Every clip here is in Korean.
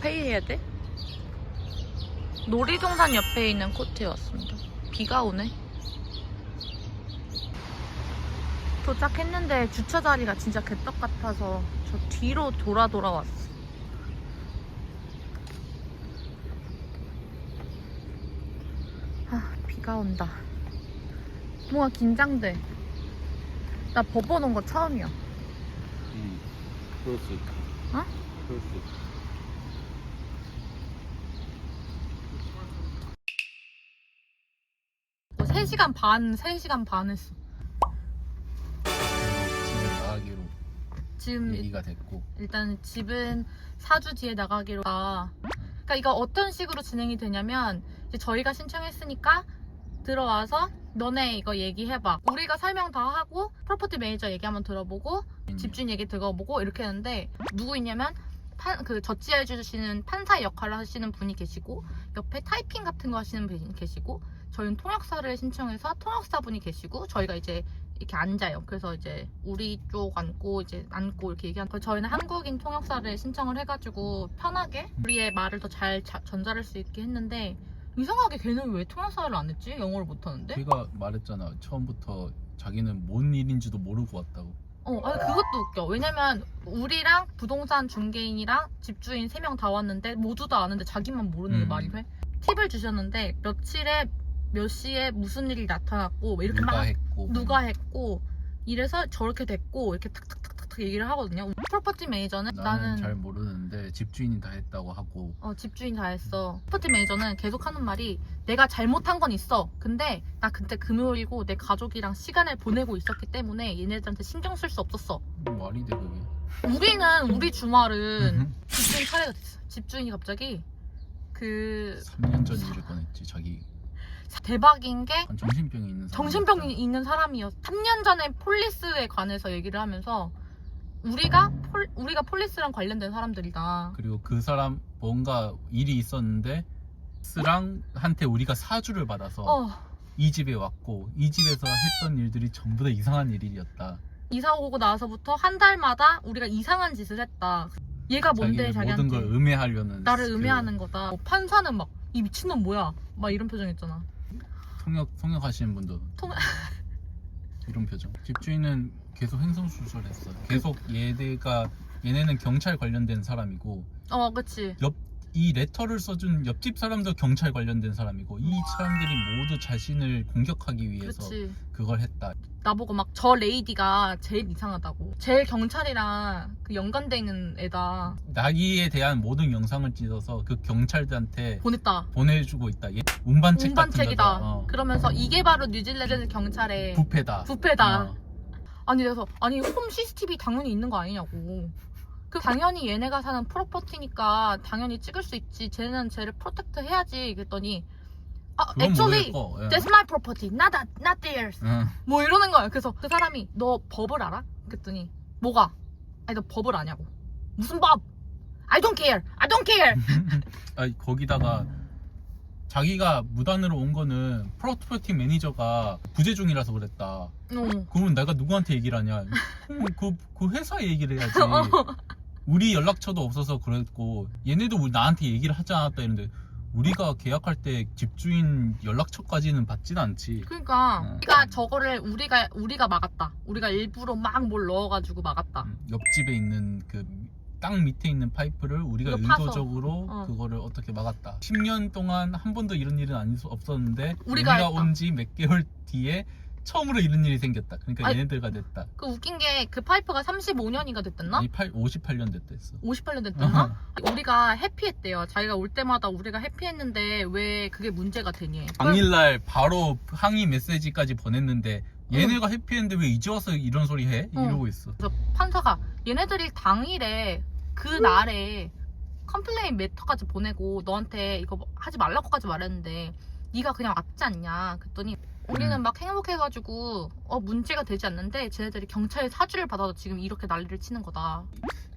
페이해야 돼? 놀이동산 옆에 있는 코트에 왔습니다. 비가 오네. 도착했는데 주차 자리가 진짜 개떡 같아서 저 뒤로 돌아 돌아왔어. 아, 비가 온다. 뭔가 긴장돼. 나온거 처음이야. 응. 그럴 수 있다. 어? 그럴 수 있다. 뭐 3시간 반, 3시간 반 했어. 집에 나가기로 지금 얘기가 됐고. 일단 집은 4주 뒤에 나가기로 가. 그러니까 이거 어떤 식으로 진행이 되냐면 이제 저희가 신청했으니까 들어와서 너네 이거 얘기해봐. 우리가 설명 다 하고 프로퍼티 매니저 얘기 한번 들어보고 집주인 얘기 들어보고 이렇게 했는데 누구 있냐면 판, 그 저지해 주시는 판사 역할을 하시는 분이 계시고 옆에 타이핑 같은 거 하시는 분이 계시고 저희는 통역사를 신청해서 통역사 분이 계시고 저희가 이제 이렇게 앉아요. 그래서 이제 우리 쪽 앉고 이제 앉고 이렇게 얘기하는 거 저희는 한국인 통역사를 신청을 해가지고 편하게 우리의 말을 더 잘 전달할 수 있게 했는데 이상하게 걔는 왜 통역사를 안 했지? 영어를 못하는데? 걔가 말했잖아. 처음부터 자기는 뭔 일인지도 모르고 왔다고. 어, 아니 그것도 웃겨. 왜냐면 우리랑 부동산 중개인이랑 집주인 세 명 다 왔는데 모두 다 아는데 자기만 모르는 게 음. 말이 돼? 팁을 주셨는데 며칠에 몇 시에 무슨 일이 나타났고 뭐 이렇게 누가 막 했고. 누가 했고 이래서 저렇게 됐고 이렇게 탁탁탁탁 얘기를 하거든요. 프로퍼티 매니저는 나는, 나는, 잘 모르는데 집주인이 다 했다고 하고. 어, 집주인 다 했어. 프로퍼티 매니저는 계속 하는 말이 내가 잘못한 건 있어. 근데 나 그때 금요일이고 내 가족이랑 시간을 보내고 있었기 때문에 얘네들한테 신경 쓸 수 없었어. 말이 돼 그게. 우리는 우리 주말은 음. 집주인 차례가 됐어. 집주인이 갑자기 그 3년 전 일을 꺼냈지. 자기 대박인 게 정신병이 있는 사람. 정신병이 있는 사람이었어. 3년 전에 폴리스에 관해서 얘기를 하면서 우리가 폴, 우리가 폴리스랑 관련된 사람들이다. 그리고 그 사람 뭔가 일이 있었는데 스랑 한테 우리가 사주를 받아서 어, 이 집에 왔고 이 집에서 했던 일들이 전부 다 이상한 일이었다. 이사 오고 나서부터 한 달마다 우리가 이상한 짓을 했다. 얘가 뭔데 자기는 모든 걸 자기한테 음해하려는 나를 그 음해하는 거다. 뭐 판사는 막 이 미친놈 뭐야? 막 이런 표정했잖아. 통역 통역하시는 분도 통- 이런 표정. 집주인은 계속 행성수설했어. 계속 얘네가 얘네는 경찰 관련된 사람이고 어, 그치. 이 레터를 써준 옆집 사람도 경찰 관련된 사람이고 이 사람들이 모두 자신을 공격하기 위해서 그치. 그걸 했다. 나보고 막 저 레이디가 제일 이상하다고. 제일 경찰이랑 그 연관돼 있는 애다. 나기에 대한 모든 영상을 찍어서 그 경찰들한테 보냈다. 보내주고 있다. 얘 운반책 같은 운반책이다. 거다. 어. 그러면서 이게 바로 뉴질랜드 경찰의 부패다. 부패다. 어. 아니 그래서 아니 홈 CCTV 당연히 있는 거 아니냐고. 그 당연히 얘네가 사는 프로퍼티니까 당연히 찍을 수 있지. 쟤는 쟤를 프로텍트 해야지. 그랬더니 아, 그건 actually 모르겠고. 예. that's my property, not that, not theirs. 응. 뭐 이러는 거야. 그래서 그 사람이 너 법을 알아? 그랬더니 뭐가? 아니 너 법을 아냐고. 무슨 법? I don't care. I don't care. 아니, 거기다가 자기가 무단으로 온 거는 프로퍼티 매니저가 부재 중이라서 그랬다. 어. 그러면 내가 누구한테 얘기를 하냐? 그럼 그, 그 회사에 얘기를 해야지. 어. 우리 연락처도 없어서 그랬고 얘네도 우리 나한테 얘기를 하지 않았다 이런데 우리가 계약할 때 집주인 연락처까지는 받진 않지. 그러니까 어. 우리가 저거를 우리가 우리가 막았다. 우리가 일부러 막 뭘 넣어가지고 막았다. 음, 옆집에 있는 그 땅 밑에 있는 파이프를 우리가 파서. 의도적으로 어. 그거를 어떻게 막았다. 10년 동안 한 번도 이런 일은 아니 없었는데 우리가 우리가 했다. 온 지 몇 개월 뒤에 처음으로 이런 일이 생겼다. 그러니까 아니, 얘네들가 됐다. 그 웃긴 게 그 파이프가 35년이가 됐댔나? 아니 8, 58년 됐댔어. 58년 됐댔나? 우리가 해피했대요. 자기가 올 때마다 우리가 해피했는데 왜 그게 문제가 되니? 당일날 바로 항의 메시지까지 보냈는데 얘네가 해피했는데 왜 이제 와서 이런 소리 해? 어. 이러고 있어. 그래서 판사가 얘네들이 당일에 그 날에 컴플레인 메터까지 보내고 너한테 이거 하지 말라고까지 말했는데 네가 그냥 왔지 않냐 그랬더니 우리는 음. 막 행복해가지고 어 문제가 되지 않는데 쟤네들이 경찰의 사주를 받아서 지금 이렇게 난리를 치는 거다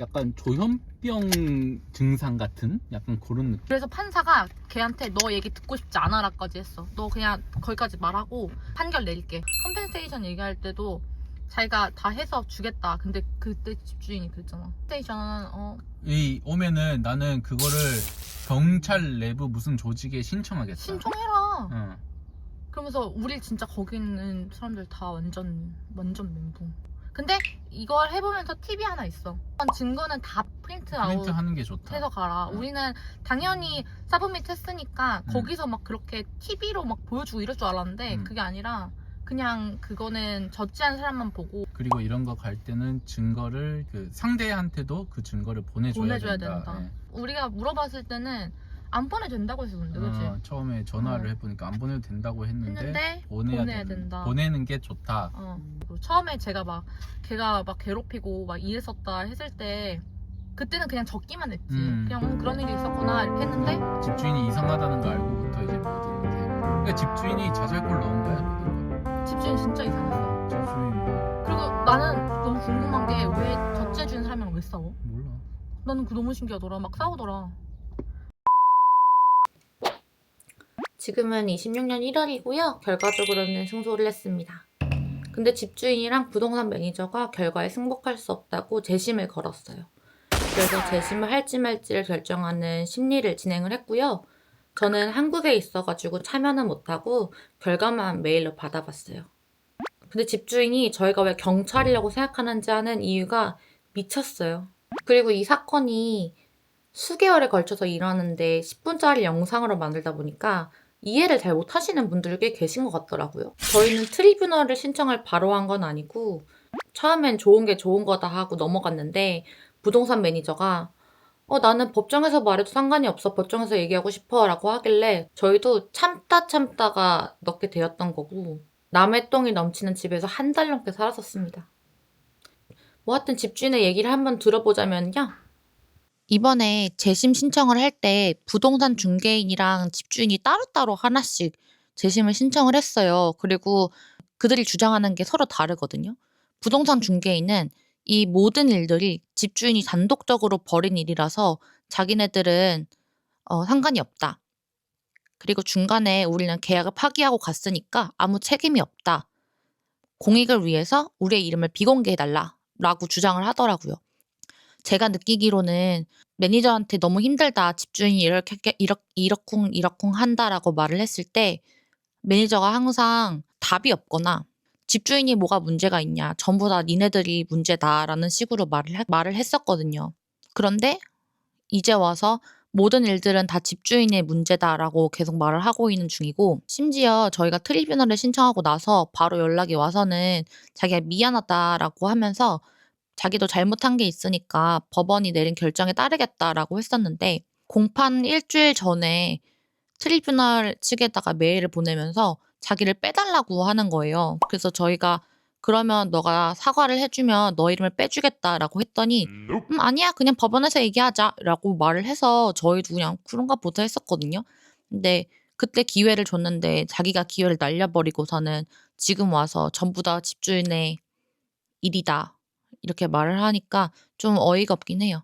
약간 조현병 증상 같은 약간 그런 느낌. 그래서 판사가 걔한테 너 얘기 듣고 싶지 않아라까지 했어 너 그냥 거기까지 말하고 판결 내릴게 컴펜세이션 얘기할 때도 자기가 다 해서 주겠다. 근데 그때 집주인이 그랬잖아. 스테이션 어 이 오면은 나는 그거를 경찰 내부 무슨 조직에 신청하겠다. 신청해라. 응. 그러면서 우리 진짜 거기 있는 사람들 다 완전 완전 멘붕. 근데 이걸 해보면서 팁이 하나 있어. 증거는 다 프린트 아웃 프린트 하는 게 좋다. 해서 가라. 응. 우리는 당연히 사브밋 했으니까 응. 거기서 막 그렇게 TV로 막 보여주고 이럴 줄 알았는데 응. 그게 아니라 그냥 그거는 저지한 사람만 보고 그리고 이런 거 갈 때는 증거를 그 상대한테도 그 증거를 보내줘야, 보내줘야 된다. 된다. 예. 우리가 물어봤을 때는 안 보내 된다고 했었는데 그치? 어, 처음에 전화를 어. 해보니까 안 보내도 된다고 했는데, 했는데 보내야, 보내야 된- 된다. 보내는 게 좋다. 어. 그리고 처음에 제가 막 걔가 막 괴롭히고 막 이랬었다 했을 때 그때는 그냥 적기만 했지. 음. 그냥 음, 그런 일이 있었구나 이렇게 했는데 집주인이 이상하다는 거 알고부터 이제 모든 게. 그러니까 집주인이 자잘골 넣은 거야 모든 거. 집주인 진짜 이상했어. 집주인 그리고 나는 너무 궁금한 게왜 저지해주는 사람이랑 왜 싸워? 몰라. 나는 그거 너무 신기하더라. 막 싸우더라. 지금은 26년 1월이고요. 결과적으로는 승소를 했습니다. 근데 집주인이랑 부동산 매니저가 결과에 승복할 수 없다고 재심을 걸었어요. 그래서 재심을 할지 말지를 결정하는 심리를 진행을 했고요. 저는 한국에 있어가지고 참여는 못하고 결과만 메일로 받아봤어요. 근데 집주인이 저희가 왜 경찰이라고 생각하는지 하는 이유가 미쳤어요. 그리고 이 사건이 수개월에 걸쳐서 일어났는데 10분짜리 영상으로 만들다 보니까 이해를 잘 못하시는 분들 꽤 계신 것 같더라고요. 저희는 트리뷰널을 신청을 바로 한 건 아니고 처음엔 좋은 게 좋은 거다 하고 넘어갔는데 부동산 매니저가 어 나는 법정에서 말해도 상관이 없어 법정에서 얘기하고 싶어 라고 하길래 저희도 참다 참다가 넣게 되었던 거고 남의 똥이 넘치는 집에서 한 달 넘게 살았었습니다. 뭐 하여튼 집주인의 얘기를 한번 들어보자면요. 이번에 재심 신청을 할 때 부동산 중개인이랑 집주인이 따로따로 하나씩 재심을 신청을 했어요. 그리고 그들이 주장하는 게 서로 다르거든요. 부동산 중개인은 이 모든 일들이 집주인이 단독적으로 벌인 일이라서 자기네들은 어, 상관이 없다. 그리고 중간에 우리는 계약을 파기하고 갔으니까 아무 책임이 없다. 공익을 위해서 우리의 이름을 비공개해달라. 라고 주장을 하더라고요. 제가 느끼기로는 매니저한테 너무 힘들다. 집주인이 이렇게, 이렇, 이러쿵, 이러쿵 한다라고 말을 했을 때 매니저가 항상 답이 없거나 집주인이 뭐가 문제가 있냐. 전부 다 니네들이 문제다라는 식으로 말을, 해- 말을 했었거든요. 그런데 이제 와서 모든 일들은 다 집주인의 문제다라고 계속 말을 하고 있는 중이고 심지어 저희가 트리뷰널을 신청하고 나서 바로 연락이 와서는 자기가 미안하다라고 하면서 자기도 잘못한 게 있으니까 법원이 내린 결정에 따르겠다라고 했었는데 공판 일주일 전에 트리뷰널 측에다가 메일을 보내면서 자기를 빼달라고 하는 거예요. 그래서 저희가 그러면 너가 사과를 해주면 너 이름을 빼주겠다라고 했더니 음, 아니야 그냥 법원에서 얘기하자라고 말을 해서 저희도 그냥 그런가 보다 했었거든요. 근데 그때 기회를 줬는데 자기가 기회를 날려버리고서는 지금 와서 전부 다 집주인의 일이다 이렇게 말을 하니까 좀 어이가 없긴 해요.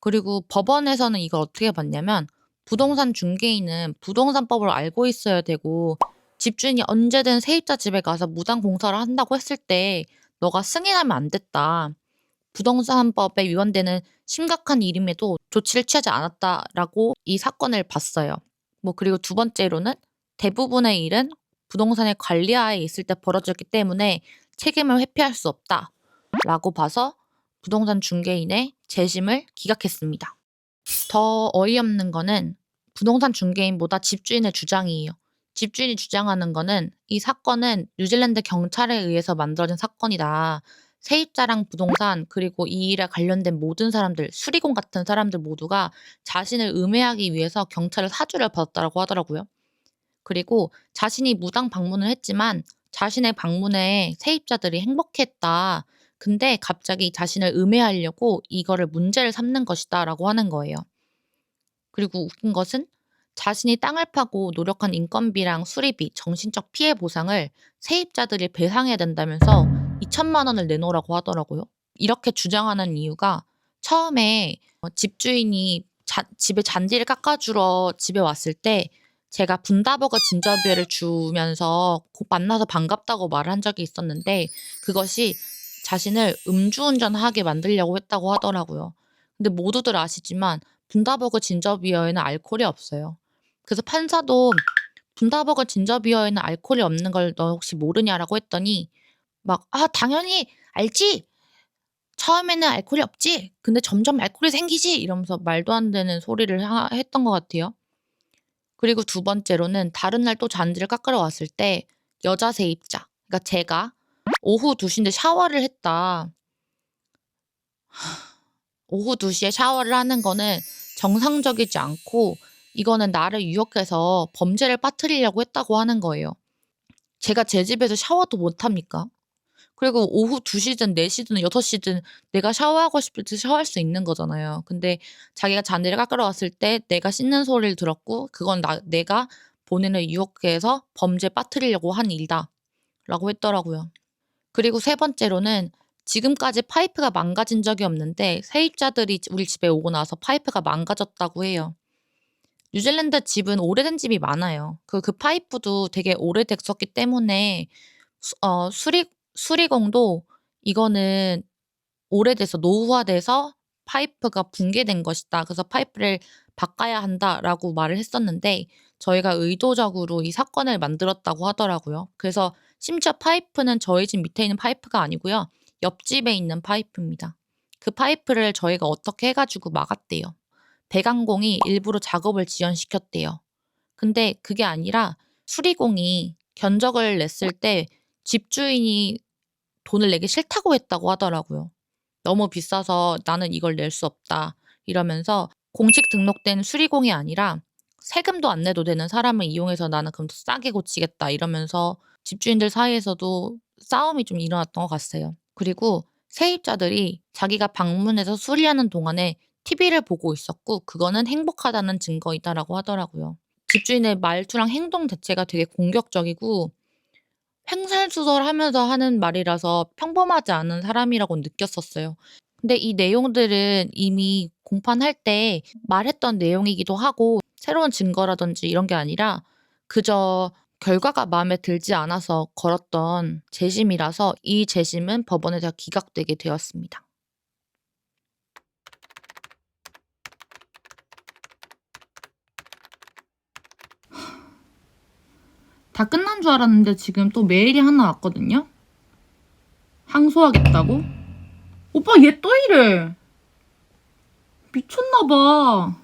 그리고 법원에서는 이걸 어떻게 봤냐면 부동산 중개인은 부동산법을 알고 있어야 되고 집주인이 언제든 세입자 집에 가서 무단 공사를 한다고 했을 때 너가 승인하면 안 됐다. 부동산법에 위반되는 심각한 일임에도 조치를 취하지 않았다라고 이 사건을 봤어요. 뭐 그리고 두 번째로는 대부분의 일은 부동산의 관리하에 있을 때 벌어졌기 때문에 책임을 회피할 수 없다 라고 봐서 부동산 중개인의 재심을 기각했습니다. 더 어이없는 거는 부동산 중개인보다 집주인의 주장이에요. 집주인이 주장하는 거는 이 사건은 뉴질랜드 경찰에 의해서 만들어진 사건이다. 세입자랑 부동산 그리고 이 일에 관련된 모든 사람들 수리공 같은 사람들 모두가 자신을 음해하기 위해서 경찰의 사주를 받았다고 하더라고요. 그리고 자신이 무당 방문을 했지만 자신의 방문에 세입자들이 행복했다. 근데 갑자기 자신을 음해하려고 이거를 문제를 삼는 것이다 라고 하는 거예요. 그리고 웃긴 것은 자신이 땅을 파고 노력한 인건비랑 수리비, 정신적 피해 보상을 세입자들이 배상해야 된다면서 2천만 원을 내놓으라고 하더라고요. 이렇게 주장하는 이유가 처음에 어, 집주인이 자- 집에 잔디를 깎아주러 집에 왔을 때 제가 분다버거 진저비어를 주면서 곧 만나서 반갑다고 말을 한 적이 있었는데 그것이 자신을 음주운전하게 만들려고 했다고 하더라고요. 근데 모두들 아시지만 분다버거 진저비어에는 알코올이 없어요. 그래서 판사도 분다버거 진저비어에는 알코올이 없는 걸 너 혹시 모르냐라고 했더니 막 아 당연히 알지 처음에는 알코올이 없지 근데 점점 알코올이 생기지 이러면서 말도 안 되는 소리를 하- 했던 것 같아요. 그리고 두 번째로는 다른 날 또 잔디를 깎으러 왔을 때 여자 세입자 그러니까 제가 오후 2시인데 샤워를 했다. 오후 2시에 샤워를 하는 거는 정상적이지 않고 이거는 나를 유혹해서 범죄를 빠뜨리려고 했다고 하는 거예요. 제가 제 집에서 샤워도 못 합니까? 그리고 오후 2시든 4시든 6시든 내가 샤워하고 싶을 때 샤워할 수 있는 거잖아요. 근데 자기가 잔디를 깎으러 왔을 때 내가 씻는 소리를 들었고 그건 나, 내가 본인을 유혹해서 범죄 빠뜨리려고 한 일이다. 라고 했더라고요. 그리고 세 번째로는 지금까지 파이프가 망가진 적이 없는데 세입자들이 우리 집에 오고 나서 파이프가 망가졌다고 해요. 뉴질랜드 집은 오래된 집이 많아요. 그, 그 파이프도 되게 오래됐었기 때문에 수, 어, 수리, 수리공도 이거는 오래돼서 노후화돼서 파이프가 붕괴된 것이다. 그래서 파이프를 바꿔야 한다라고 말을 했었는데 저희가 의도적으로 이 사건을 만들었다고 하더라고요. 그래서 심지어 파이프는 저희 집 밑에 있는 파이프가 아니고요. 옆집에 있는 파이프입니다. 그 파이프를 저희가 어떻게 해가지고 막았대요. 배관공이 일부러 작업을 지연시켰대요. 근데 그게 아니라 수리공이 견적을 냈을 때 집주인이 돈을 내기 싫다고 했다고 하더라고요. 너무 비싸서 나는 이걸 낼 수 없다. 이러면서 공식 등록된 수리공이 아니라 세금도 안 내도 되는 사람을 이용해서 나는 그럼 더 싸게 고치겠다. 이러면서 집주인들 사이에서도 싸움이 좀 일어났던 것 같아요. 그리고 세입자들이 자기가 방문해서 수리하는 동안에 TV를 보고 있었고 그거는 행복하다는 증거이다라고 하더라고요. 집주인의 말투랑 행동 자체가 되게 공격적이고 횡설수설하면서 하는 말이라서 평범하지 않은 사람이라고 느꼈었어요. 근데 이 내용들은 이미 공판할 때 말했던 내용이기도 하고 새로운 증거라든지 이런 게 아니라 그저 결과가 마음에 들지 않아서 걸었던 재심이라서 이 재심은 법원에서 기각되게 되었습니다. 다 끝난 줄 알았는데 지금 또 메일이 하나 왔거든요. 항소하겠다고? 오빠 얘 또 이래. 미쳤나 봐.